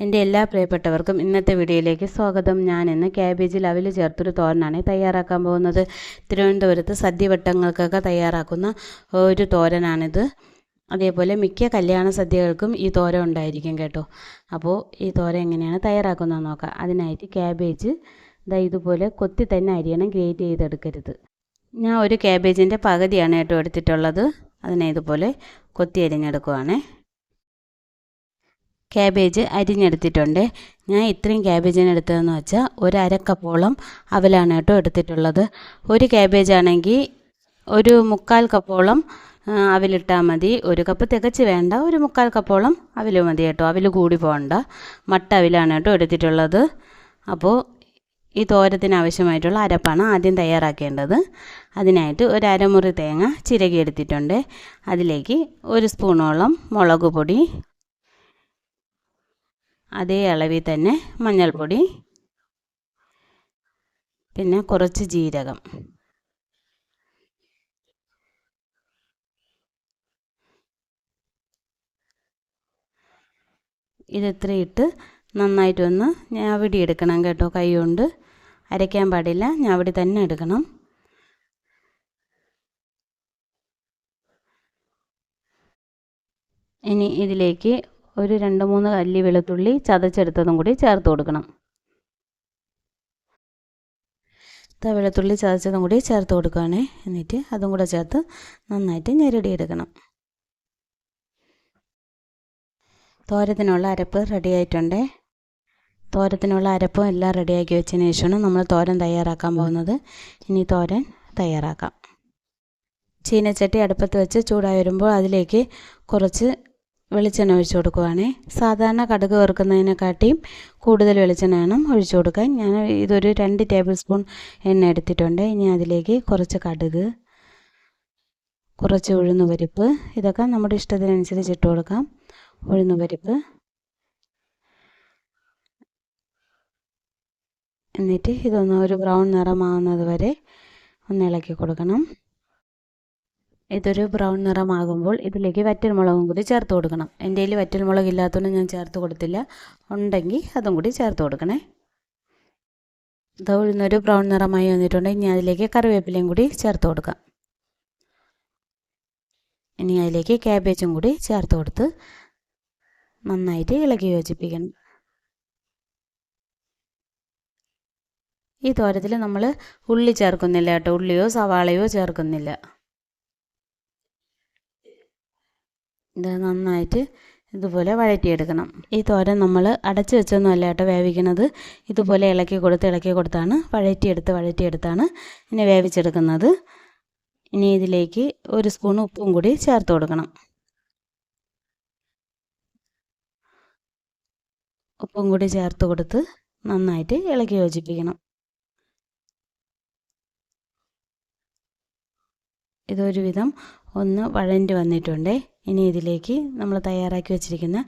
എന്റെ എല്ലാ പ്രിയപ്പെട്ടവർക്കും ഇന്നത്തെ വീഡിയോയിലേക്ക് സ്വാഗതം. ഞാൻ ഇന്ന് ക്യാബേജിൽ അവിൽ ചേർത്തൊരു തോരനാണ് തയ്യാറാക്കാൻ പോകുന്നത്. തിരുവനന്തപുരത്ത് സദ്യവട്ടങ്ങൾക്കൊക്കെ തയ്യാറാക്കുന്ന ഒരു തോരനാണിത്. അതേപോലെ മിക്ക കല്യാണ സദ്യകൾക്കും ഈ തോര ഉണ്ടായിരിക്കും കേട്ടോ. അപ്പോൾ ഈ തോര എങ്ങനെയാണ് തയ്യാറാക്കുന്നത് നോക്കാം. അതിനായിട്ട് ക്യാബേജ് ഇതാ ഇതുപോലെ കൊത്തി തന്നെ അരിയണം ഗ്രേറ്റ് ചെയ്തെടുക്കരുത്. ഞാൻ ഒരു ക്യാബേജിന്റെ പകുതിയാണ് കേട്ടോ എടുത്തിട്ടുള്ളത്. അതിനെ ഇതുപോലെ കൊത്തി അരിഞ്ഞെടുക്കുവാണേ. ക്യാബേജ് അരിഞ്ഞെടുത്തിട്ടുണ്ട്. ഞാൻ ഇത്രയും ക്യാബേജിന് എടുത്തതെന്ന് വെച്ചാൽ ഒരു അരക്കപ്പോളം അവലാണ് കേട്ടോ എടുത്തിട്ടുള്ളത്. ഒരു ക്യാബേജ് ആണെങ്കിൽ ഒരു മുക്കാൽ കപ്പോളം അവിലിട്ടാൽ മതി. ഒരു കപ്പ് തികച്ച് വേണ്ട ഒരു മുക്കാൽ കപ്പോളം അവിൽ മതി കേട്ടോ. അവിൽ കൂടി പോകണ്ട. മട്ട അവിലാണ് കേട്ടോ എടുത്തിട്ടുള്ളത്. അപ്പോൾ ഈ തോരത്തിന് ആവശ്യമായിട്ടുള്ള അരപ്പാണ് ആദ്യം തയ്യാറാക്കേണ്ടത്. അതിനായിട്ട് ഒരു അരമുറി തേങ്ങ ചിരകി എടുത്തിട്ടുണ്ട് അതിലേക്ക് ഒരു സ്പൂണോളം മുളക് പൊടി അതേ അളവിൽ തന്നെ മഞ്ഞൾപ്പൊടി പിന്നെ കുറച്ച് ജീരകം. ഇതിത്ര ഇട്ട് നന്നായിട്ടൊന്ന് ഞാവിടി എടുക്കണം കേട്ടോ കൈ കൊണ്ട്. അരയ്ക്കാൻ പാടില്ല ഞാവിടി തന്നെ എടുക്കണം. ഇനി ഇതിലേക്ക് ഒരു രണ്ട് മൂന്ന് അല്ലി വെളുത്തുള്ളി ചതച്ചെടുത്തതും കൂടി ചേർത്ത് കൊടുക്കണം. വെളുത്തുള്ളി ചതച്ചതും കൂടി ചേർത്ത് കൊടുക്കുകയാണേ എന്നിട്ട് അതും കൂടെ ചേർത്ത് നന്നായിട്ട് ഞെരടിയെടുക്കണം. തോരത്തിനുള്ള അരപ്പ് റെഡി ആയിട്ടുണ്ട്. തോരത്തിനുള്ള അരപ്പും എല്ലാം റെഡിയാക്കി വെച്ചതിന് ശേഷമാണ് നമ്മൾ തോരൻ തയ്യാറാക്കാൻ പോകുന്നത്. ഇനി തോരൻ തയ്യാറാക്കാം. ചീനച്ചട്ടി അടുപ്പത്ത് വെച്ച് ചൂടായി വരുമ്പോൾ അതിലേക്ക് കുറച്ച് വെളിച്ചെണ്ണ ഒഴിച്ചു കൊടുക്കുവാണേ. സാധാരണ കടുക് വറുക്കുന്നതിനെക്കാട്ടിയും കൂടുതൽ വെളിച്ചെണ്ണ വേണം ഒഴിച്ചു കൊടുക്കാൻ. ഞാൻ ഇതൊരു രണ്ട് ടേബിൾ സ്പൂൺ എണ്ണ എടുത്തിട്ടുണ്ട്. ഇനി അതിലേക്ക് കുറച്ച് കടുക് കുറച്ച് ഉഴുന്ന് പരിപ്പ് ഇതൊക്കെ നമ്മുടെ ഇഷ്ടത്തിനനുസരിച്ച് ഇട്ട് കൊടുക്കാം. ഉഴുന്ന് പരിപ്പ് എന്നിട്ട് ഇതൊന്ന് ഒരു ബ്രൗൺ നിറമാകുന്നത് വരെ ഒന്ന് ഇളക്കി കൊടുക്കണം. ഇതൊരു ബ്രൗൺ നിറമാകുമ്പോൾ ഇതിലേക്ക് വറ്റൽമുളകും കൂടി ചേർത്ത് കൊടുക്കണം. എന്റെ കയ്യിൽ വറ്റൽമുളക് ഇല്ലാത്തതുകൊണ്ട് ഞാൻ ചേർത്ത് കൊടുത്തില്ല. ഉണ്ടെങ്കിൽ അതും കൂടി ചേർത്ത് കൊടുക്കണേ. ഇത് ഉഴുന്നൊരു ബ്രൗൺ നിറമായി വന്നിട്ടുണ്ടെങ്കിൽ ഇനി അതിലേക്ക് കറിവേപ്പിലയും കൂടി ചേർത്ത് കൊടുക്കാം. ഇനി അതിലേക്ക് ക്യാബേജും കൂടി ചേർത്ത് കൊടുത്ത് നന്നായിട്ട് ഇളക്കി യോജിപ്പിക്കണം. ഈ തോരത്തിൽ നമ്മൾ ഉള്ളി ചേർക്കുന്നില്ല കേട്ടോ. ഉള്ളിയോ സവാളയോ ചേർക്കുന്നില്ല. ഇത് നന്നായിട്ട് ഇതുപോലെ വഴറ്റിയെടുക്കണം. ഈ തോരൻ നമ്മൾ അടച്ചു വെച്ചൊന്നും അല്ല കേട്ടോ വേവിക്കുന്നത്. ഇതുപോലെ ഇളക്കി കൊടുത്ത് ഇളക്കി കൊടുത്താണ് വഴറ്റിയെടുത്ത് വഴറ്റിയെടുത്താണ് ഇനി വേവിച്ചെടുക്കുന്നത്. ഇനി ഇതിലേക്ക് ഒരു സ്പൂൺ ഉപ്പും കൂടി ചേർത്ത് കൊടുക്കണം. ഉപ്പും കൂടി ചേർത്ത് കൊടുത്ത് നന്നായിട്ട് ഇളക്കി യോജിപ്പിക്കണം. ഇതൊരുവിധം ഒന്ന് വഴണ്ടി വന്നിട്ടുണ്ട്. ഇനി ഇതിലേക്ക് നമ്മൾ തയ്യാറാക്കി വെച്ചിരിക്കുന്ന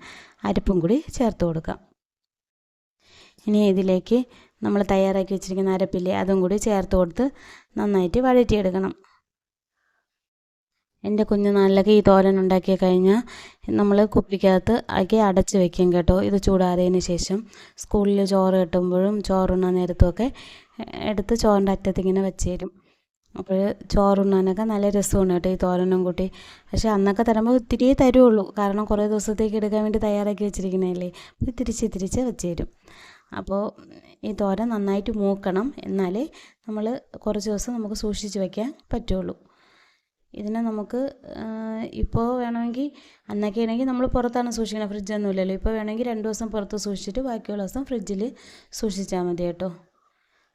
അരിപ്പും കൂടി ചേർത്ത് കൊടുക്കാം. ഇനി ഇതിലേക്ക് നമ്മൾ തയ്യാറാക്കി വെച്ചിരിക്കുന്ന അരപ്പില്ലേ അതും കൂടി ചേർത്ത് കൊടുത്ത് നന്നായിട്ട് വഴറ്റിയെടുക്കണം. എന്റെ കുഞ്ഞുനാളിലൊക്കെ ഈ തോരൻ ഉണ്ടാക്കി കഴിഞ്ഞാൽ നമ്മൾ കുപ്പിക്കകത്ത് ആക്കി അടച്ച് വെക്കും കേട്ടോ. ഇത് ചൂടാറിയതിന് ശേഷം സ്കൂളിൽ ചോറ് കിട്ടുമ്പോഴും ചോറുണ്ണാൻ നേരത്തുമൊക്കെ എടുത്ത് ചോറിന്റെ അറ്റത്തിങ്ങനെ വെച്ച് തരും അപ്പോൾ ചോറുണ്ണാനൊക്കെ നല്ല രസമാണ് കേട്ടോ ഈ തോരനും കൂട്ടി. പക്ഷേ അന്നൊക്കെ തരുമ്പോൾ ഇത്തിരിയേ തരുള്ളൂ. കാരണം കുറേ ദിവസത്തേക്ക് എടുക്കാൻ വേണ്ടി തയ്യാറാക്കി വെച്ചിരിക്കുന്നതല്ലേ. അപ്പോൾ തിരിച്ച് തിരിച്ച് വെച്ച് തരും അപ്പോൾ ഈ തോര നന്നായിട്ട് മൂക്കണം. എന്നാലേ നമ്മൾ കുറച്ച് ദിവസം നമുക്ക് സൂക്ഷിച്ച് വയ്ക്കാൻ പറ്റുള്ളൂ. ഇതിനെ നമുക്ക് ഇപ്പോൾ വേണമെങ്കിൽ അന്നൊക്കെ ആണെങ്കിൽ നമ്മൾ പുറത്താണ് സൂക്ഷിക്കുന്നത്. ഫ്രിഡ്ജൊന്നും ഇല്ലല്ലോ ഇപ്പോൾ വേണമെങ്കിൽ രണ്ട് ദിവസം പുറത്ത് സൂക്ഷിച്ചിട്ട് ബാക്കിയുള്ള ദിവസം ഫ്രിഡ്ജിൽ സൂക്ഷിച്ചാൽ മതി കേട്ടോ.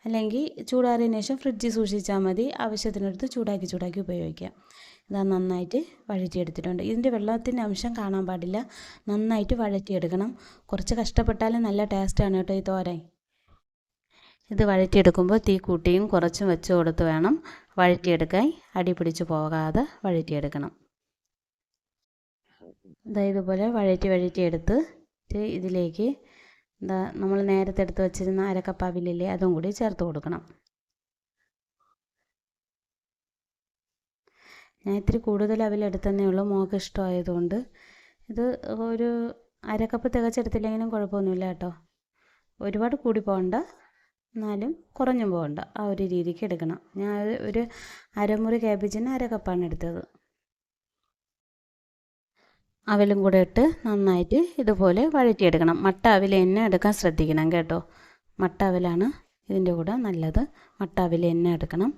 അല്ലെങ്കിൽ ചൂടാറിയതിന് ശേഷം ഫ്രിഡ്ജിൽ സൂക്ഷിച്ചാൽ മതി. ആവശ്യത്തിനടുത്ത് ചൂടാക്കി ചൂടാക്കി ഉപയോഗിക്കാം. ഇതാ നന്നായിട്ട് വഴറ്റിയെടുത്തിട്ടുണ്ട്. ഇതിന്റെ വെള്ളത്തിന്റെ അംശം കാണാൻ പാടില്ല. നന്നായിട്ട് വഴറ്റിയെടുക്കണം. കുറച്ച് കഷ്ടപ്പെട്ടാലും നല്ല ടേസ്റ്റാണ് കേട്ടോ ഈ തോരൻ. ഇത് വഴറ്റിയെടുക്കുമ്പോൾ തീ കൂട്ടിയും കുറച്ചും വെച്ച് കൊടുത്ത് വേണം വഴറ്റിയെടുക്കാൻ. അടി പിടിച്ച് പോകാതെ വഴറ്റിയെടുക്കണം. ഇതാ ഇതുപോലെ വഴറ്റി വഴറ്റിയെടുത്ത് ഇതിലേക്ക് എന്താ നമ്മൾ നേരത്തെ എടുത്ത് വെച്ചിരുന്ന അരക്കപ്പ് അവിലില്ലേ അതും കൂടി ചേർത്ത് കൊടുക്കണം. ഞാൻ ഇത്തിരി കൂടുതൽ അവിലെടുത്തതന്നേ ഉള്ളൂ. മോൾക്ക് ഇഷ്ടമായതുകൊണ്ട്. ഇത് ഒരു അരക്കപ്പ് തികച്ചെടുത്തില്ലെങ്കിലും കുഴപ്പമൊന്നുമില്ല കേട്ടോ. ഒരുപാട് കൂടി പോകണ്ട. എന്നാലും കുറഞ്ഞും പോകണ്ട. ആ ഒരു രീതിക്ക് എടുക്കണം. ഞാൻ ഒരു അരമുറി ക്യാബേജിന് അരക്കപ്പാണ് കപ്പാണ് എടുത്തത്. അവലും കൂടെ ഇട്ട് നന്നായിട്ട് ഇതുപോലെ വഴറ്റിയെടുക്കണം. മട്ട അവൽ എണ്ണ എടുക്കാൻ ശ്രദ്ധിക്കണം കേട്ടോ. മട്ട അവലാണ് ഇതിന്റെ കൂടെ നല്ലത്. മട്ട അവൽ എണ്ണ എടുക്കണം.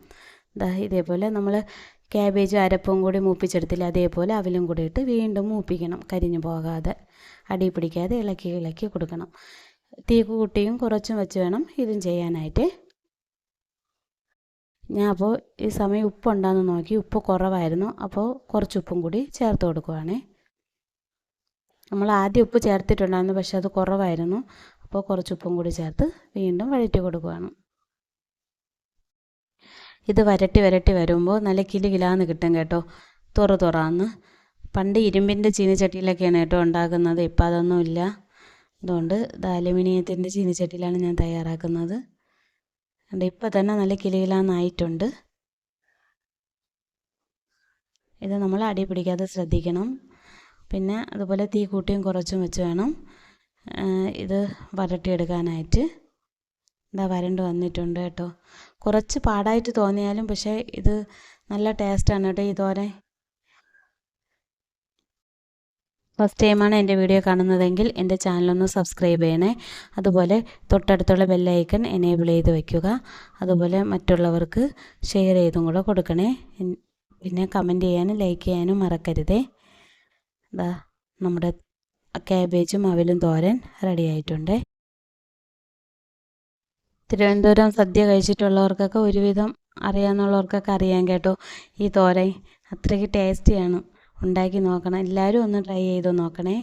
ഇതേപോലെ നമ്മൾ ക്യാബേജ് അരപ്പും കൂടി മൂപ്പിച്ചെടുത്തില്ല അതേപോലെ അവലും കൂടി ഇട്ട് വീണ്ടും മൂപ്പിക്കണം കരിഞ്ഞു പോകാതെ. അടി പിടിക്കാതെ ഇളക്കി ഇളക്കി കൊടുക്കണം. തീ കൂട്ടിയും കുറച്ചും വെച്ച് വേണം ഇതും ചെയ്യാനായിട്ട്. ഞാൻ അപ്പോൾ ഈ സമയം ഉപ്പുണ്ടാന്ന് നോക്കി. ഉപ്പ് കുറവായിരുന്നു. അപ്പോൾ കുറച്ച് ഉപ്പും കൂടി ചേർത്ത് കൊടുക്കുവാണേ. നമ്മൾ ആദ്യം ഉപ്പ് ചേർത്തിട്ടുണ്ടായിരുന്നു പക്ഷെ അത് കുറവായിരുന്നു. അപ്പോൾ കുറച്ച് ഉപ്പും കൂടി ചേർത്ത് വീണ്ടും വഴറ്റി കൊടുക്കുകയാണ്. ഇത് വരട്ടി വരട്ടി വരുമ്പോൾ നല്ല കിലി കിലാന്ന് കിട്ടും കേട്ടോ തുറ തുറാന്ന്. പണ്ട് ഇരുമ്പിന്റെ ചീനിച്ചട്ടിയിലൊക്കെയാണ് കേട്ടോ ഉണ്ടാക്കുന്നത് ഇപ്പം അതൊന്നുമില്ല അതുകൊണ്ട് ഇത് അലുമിനിയത്തിന്റെ ചീനിച്ചട്ടിയിലാണ് ഞാൻ തയ്യാറാക്കുന്നത്. അതുകൊണ്ട് ഇപ്പം തന്നെ നല്ല കിലുകിലാന്നായിട്ടുണ്ട്. ഇത് നമ്മൾ അടി പിടിക്കാതെ ശ്രദ്ധിക്കണം. പിന്നെ അതുപോലെ തീ കൂട്ടിയും കുറച്ചും വെച്ച് വേണം. ഇത് വരട്ടിയെടുക്കാനായിട്ട്. ഇതാ വരണ്ട് വന്നിട്ടുണ്ട് കേട്ടോ. കുറച്ച് പാടായിട്ട് തോന്നിയാലും പക്ഷേ ഇത് നല്ല ടേസ്റ്റാണ് കേട്ടോ ഈ ഫസ്റ്റ് ടൈമാണ് എന്റെ വീഡിയോ കാണുന്നതെങ്കിൽ എന്റെ ചാനലൊന്ന് സബ്സ്ക്രൈബ് ചെയ്യണേ. അതുപോലെ തൊട്ടടുത്തുള്ള ബെല്ലൈക്കൺ എനേബിൾ ചെയ്ത് വയ്ക്കുക അതുപോലെ മറ്റുള്ളവർക്ക് ഷെയർ ചെയ്തും കൂടെ കൊടുക്കണേ. പിന്നെ കമന്റ് ചെയ്യാനും ലൈക്ക് ചെയ്യാനും മറക്കരുതേ. ഇതാ നമ്മുടെ ക്യാബേജും അവലും തോരൻ റെഡി ആയിട്ടുണ്ട്. തിരുവനന്തപുരം സദ്യ കഴിച്ചിട്ടുള്ളവർക്കൊക്കെ ഒരുവിധം അറിയാമെന്നുള്ളവർക്കൊക്കെ അറിയാൻ കേട്ടോ. ഈ തോരൻ അത്രയ്ക്ക് ടേസ്റ്റിയാണ് ഉണ്ടാക്കി നോക്കണം. എല്ലാവരും ഒന്ന് ട്രൈ ചെയ്ത് നോക്കണേ.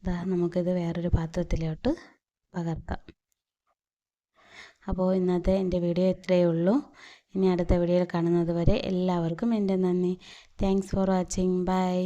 ഇതാ നമുക്കിത് വേറൊരു പാത്രത്തിലോട്ട് പകർത്താം. അപ്പോൾ ഇന്നത്തെ എന്റെ വീഡിയോ ഇത്രയേ ഉള്ളൂ. ഇനി അടുത്ത വീഡിയോയിൽ കാണുന്നത് വരെ എല്ലാവർക്കും എന്റെ നന്ദി. Thanks for watching bye